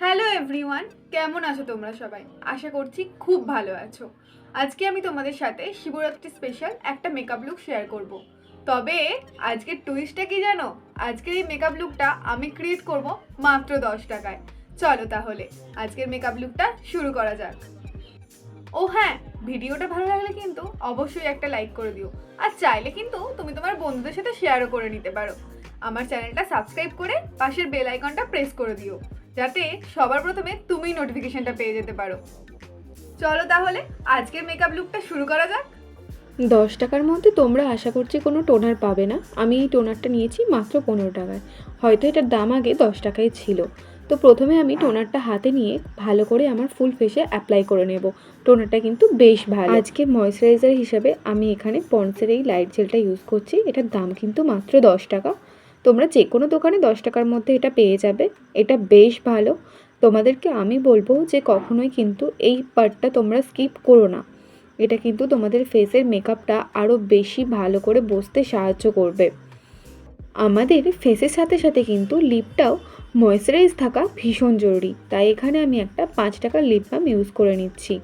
Hello everyone কেমন আছো তোমরা সবাই? আশা করছি খুব ভালো আছো। আজকে আমি তোমাদের সাথে শিবরাত্রি স্পেশাল একটা মেকআপ লুক শেয়ার করব। তবে আজকের টুইস্টটা কি জানো? আজকের এই মেকআপ লুকটা আমি ক্রিয়েট করব মাত্র দশ টাকায়। চলো তাহলে, আজকের মেকআপ লুকটা শুরু করা যাক। ও হ্যাঁ ভিডিওটা ভালো লাগলে কিন্তু অবশ্যই একটা লাইক করে দিও। আর চাইলে কিন্তু তুমি তোমার বন্ধুদের সাথে শেয়ারও করে নিতে পারো। আমার চ্যানেলটা সাবস্ক্রাইব করে পাশের বেল আইকনটা প্রেস করে দিও। যাতে সবার প্রথমে তুমি নোটিফিকেশনটা পেয়ে যেতে পারো। চলো তাহলে, আজকের মেকআপ লুকটা শুরু করা যাক। দশ টাকার মধ্যে তোমরা আশা করছি কোনো টোনার পাবে না। আমি এই টোনারটা নিয়েছি মাত্র পনেরো টাকায়। হয়তো এটার দাম আগে দশ টাকায় ছিল। তো প্রথমে আমি টোনারটা হাতে নিয়ে ভালো করে আমার ফুল ফেসে অ্যাপ্লাই করে নেব। টোনারটা কিন্তু বেশ ভালো। আজকে ময়শ্চারাইজার হিসাবে আমি এখানে পন্সের এই লাইট জেলটা ইউজ করছি। এটার দাম কিন্তু মাত্র দশ টাকা। তোমরা যে কোনো দোকানে দশ টাকার মধ্যে এটা পেয়ে যাবে। এটা বেশ ভালো। তোমাদেরকে আমি বলব যে কখনোই কিন্তু এই পার্টটা তোমরা স্কিপ করো না। এটা কিন্তু তোমাদের ফেসের মেকআপটা আরও বেশি ভালো করে বসতে সাহায্য করবে। আমাদের ফেসের সাথে সাথে কিন্তু লিপটাও ময়েশ্চারাইজ থাকা ভীষণ জরুরি। তাই এখানে আমি একটা পাঁচ টাকার লিপ বাম ইউজ করে নিচ্ছি।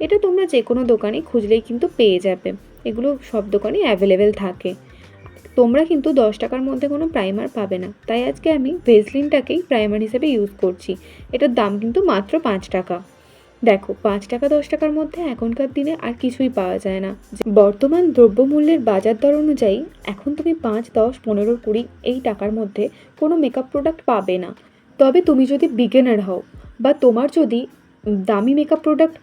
এটা তোমরা যে কোনো দোকানে খুঁজলেই কিন্তু পেয়ে যাবে। এগুলো সব দোকানে অ্যাভেলেবেল থাকে। তোমরা কিন্তু দশ টাকার মধ্যে কোনো প্রাইমার পাবে না। তাই আজকে আমি ভেসলিনটাকেই প্রাইমার হিসেবে ইউজ করছি। এটার দাম কিন্তু মাত্র পাঁচ টাকা। দেখো, পাঁচ টাকা, দশ টাকার মধ্যে এখনকার দিনে আর কিছুই পাওয়া যায় না। বর্তমান দ্রব্যমূল্যের বাজার দর অনুযায়ী এখন তুমি পাঁচ, দশ, পনেরো, কুড়ি এই টাকার মধ্যে কোনো মেকআপ প্রোডাক্ট পাবে না। তবে তুমি যদি বিগিনার হও বা তোমার যদি দামি মেকআপ প্রোডাক্ট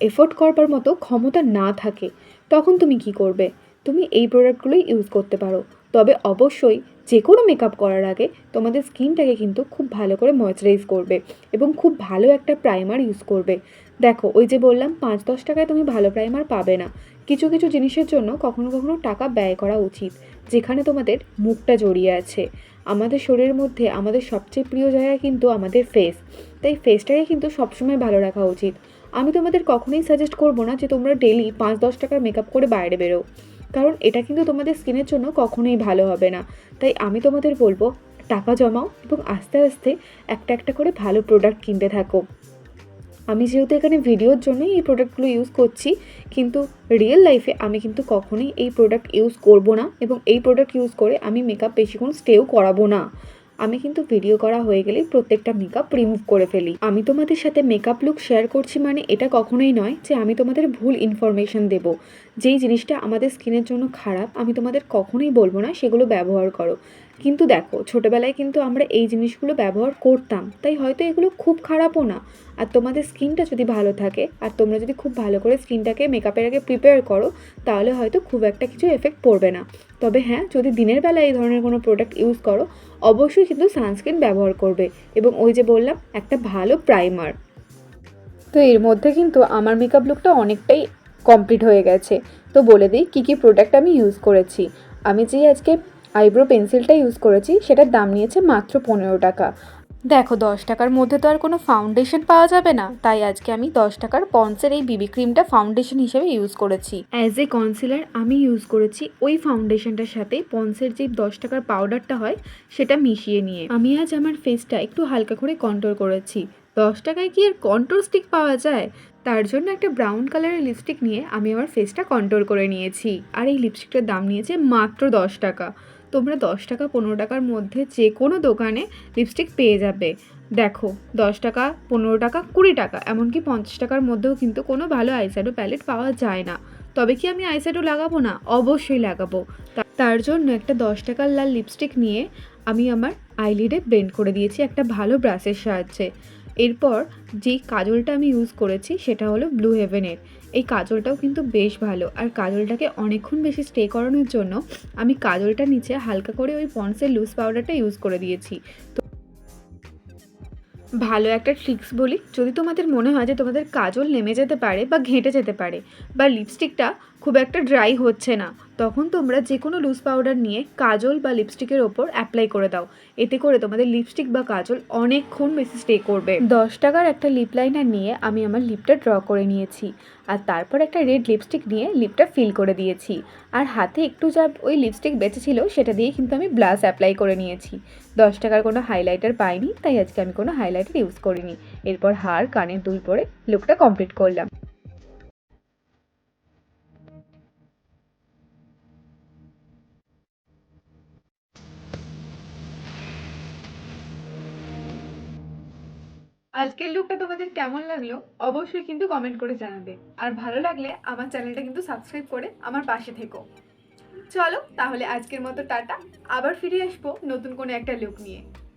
এফোর্ড করবার মতো ক্ষমতা না থাকে, তখন তুমি কি করবে? তুমি এই প্রোডাক্টগুলোই ইউজ করতে পারো। তবে অবশ্যই যে কোনো মেকআপ করার আগে তোমাদের স্কিনটাকে কিন্তু খুব ভালো করে ময়শ্চারাইজ করবে এবং খুব ভালো একটা প্রাইমার ইউজ করবে। দেখো, ওই যে বললাম, পাঁচ দশ টাকায় তুমি ভালো প্রাইমার পাবে না। কিছু কিছু জিনিসের জন্য কখনো কখনো টাকা ব্যয় করা উচিত, যেখানে তোমাদের মুখটা জড়িয়ে আছে। আমাদের শরীরের মধ্যে আমাদের সবচেয়ে প্রিয় জায়গা কিন্তু আমাদের ফেস তাই ফেসটাকে কিন্তু সবসময় ভালো রাখা উচিত। আমি তোমাদের কখনোই সাজেস্ট করব না যে তোমরা ডেলি পাঁচ দশ টাকার মেকআপ করে বাইরে বেরো কারণ এটা কিন্তু তোমাদের স্কিনের জন্য কখনোই ভালো হবে না। তাই আমি তোমাদের বলব, টাকা জমাও এবং আস্তে আস্তে একটা একটা করে ভালো প্রোডাক্ট কিনতে থাকো। আমি যেহেতু এখানে ভিডিওর জন্যই এই প্রোডাক্টগুলো ইউজ করছি, কিন্তু রিয়েল লাইফে আমি কিন্তু কখনোই এই প্রোডাক্ট ইউজ করব না এবং এই প্রোডাক্ট ইউজ করে আমি মেকআপ বেশিক্ষণ স্টেও করাবো না। আমি কিন্তু ভিডিও করা হয়ে গেলেই প্রত্যেকটা মেকআপ রিমুভ করে ফেলি। আমি তোমাদের সাথে মেকআপ লুক শেয়ার করছি মানে এটা কখনোই নয় যে আমি তোমাদের ভুল ইনফরমেশন দেব। যেই জিনিসটা আমাদের স্কিনের জন্য খারাপ, আমি তোমাদের কখনোই বলব না সেগুলো ব্যবহার করো। কিন্তু দেখো, ছোটোবেলায় কিন্তু আমরা এই জিনিসগুলো ব্যবহার করতাম, তাই হয়তো এগুলো খুব খারাপও না। আর তোমাদের স্কিনটা যদি ভালো থাকে, আর তোমরা যদি খুব ভালো করে স্কিনটাকে, মেকআপের আগে প্রিপেয়ার করো, তাহলে হয়তো খুব একটা কিছু এফেক্ট পড়বে না। তবে হ্যাঁ যদি দিনের বেলা এই ধরনের কোনো প্রোডাক্ট ইউজ করো, অবশ্যই কিন্তু সানস্ক্রিন ব্যবহার করবে। এবং ওই যে বললাম, একটা ভালো প্রাইমার। তো এর মধ্যে কিন্তু আমার মেকআপ লুকটা অনেকটাই কমপ্লিট হয়ে গেছে। তো বলে দিই, কী কী প্রোডাক্ট আমি ইউজ করেছি। আমি যে আজকে আইব্রো পেন্সিলটা ইউজ করেছি, সেটার দাম নিয়েছে মাত্র পনেরো টাকা। দেখো, দশ টাকার মধ্যে তো আর কোনো ফাউন্ডেশন পাওয়া যাবে না। তাই আজকে আমি দশ টাকার পন্সের এই বিবি ক্রিমটা ফাউন্ডেশন হিসেবে ইউজ করেছি। অ্যাজ এ কনসিলার আমি ইউজ করেছি ওই ফাউন্ডেশনটার সাথে পন্সের যে দশ টাকার পাউডারটা হয়, সেটা মিশিয়ে নিয়ে। আমি আজ আমার ফেসটা একটু হালকা করে কন্ট্রোল করেছি। দশ টাকায় কি আর কন্ট্রোল স্টিক পাওয়া যায়? তার জন্য একটা ব্রাউন কালারের লিপস্টিক নিয়ে আমি আমার ফেসটা কন্ট্রোল করে নিয়েছি। আর এই লিপস্টিকটার দাম নিয়েছে মাত্র দশ টাকা। তোমরা দশ টাকা, পনেরো টাকার মধ্যে যে কোনো দোকানে লিপস্টিক পেয়ে যাবে। দেখো, দশ টাকা, পনেরো টাকা, কুড়ি টাকা, এমনকি পঞ্চাশ টাকার মধ্যেও কিন্তু কোনো ভালো আইশ্যাডো প্যালেট পাওয়া যায় না। তবে কি আমি আইশ্যাডো লাগাবো না? অবশ্যই লাগাবো। তার জন্য একটা দশ টাকার লাল লিপস্টিক নিয়ে আমি আমার আইলিডে ব্লেন্ড করে দিয়েছি একটা ভালো ব্রাশের সাহায্যে। এরপর যেই কাজলটা আমি ইউজ করেছি সেটা হলো ব্লু হেভেনের এই কাজলটাও কিন্তু বেশ ভালো। আর কাজলটাকে অনেকক্ষণ বেশি স্টে করানোর জন্য আমি কাজলটা নিচে হালকা করে ওই পন্সের লুজ পাউডারটা ইউজ করে দিয়েছি। তো ভালো একটা ট্রিক্স বলি। যদি তোমাদের মনে হয় যে তোমাদের কাজল নেমে যেতে পারে বা ঘেঁটে যেতে পারে বা লিপস্টিকটা খুব একটা ড্রাই হচ্ছে না। তখন তোমরা যে কোনো লুজ পাউডার নিয়ে কাজল বা লিপস্টিকের ওপর অ্যাপ্লাই করে দাও। এতে করে তোমাদের লিপস্টিক বা কাজল অনেকক্ষণ বেশি স্টে করবে। দশ টাকার একটা লিপ লাইনার নিয়ে আমি আমার লিপটা ড্র করে নিয়েছি। আর তারপর একটা রেড লিপস্টিক নিয়ে লিপটা ফিল করে দিয়েছি। আর হাতে একটু যা ওই লিপস্টিক বেঁচেছিল সেটা দিয়ে কিন্তু আমি ব্লাশ অ্যাপ্লাই করে নিয়েছি। দশ টাকার কোনো হাইলাইটার পাইনি, তাই আজকে আমি কোনো হাইলাইটার ইউজ করিনি। এরপর হার, কানের দুল পরে লুকটা কমপ্লিট করলাম। আজকের লুকটা তোমাদের কেমন লাগল, অবশ্যই কিন্তু কমেন্ট করে জানাবে। আর ভালো লাগলে আমার চ্যানেলটা কিন্তু সাবস্ক্রাইব করে আমার পাশে থেকো। চলো তাহলে আজকের মতো টাটা, আবার ফিরে আসব নতুন কোনো একটা লুক নিয়ে।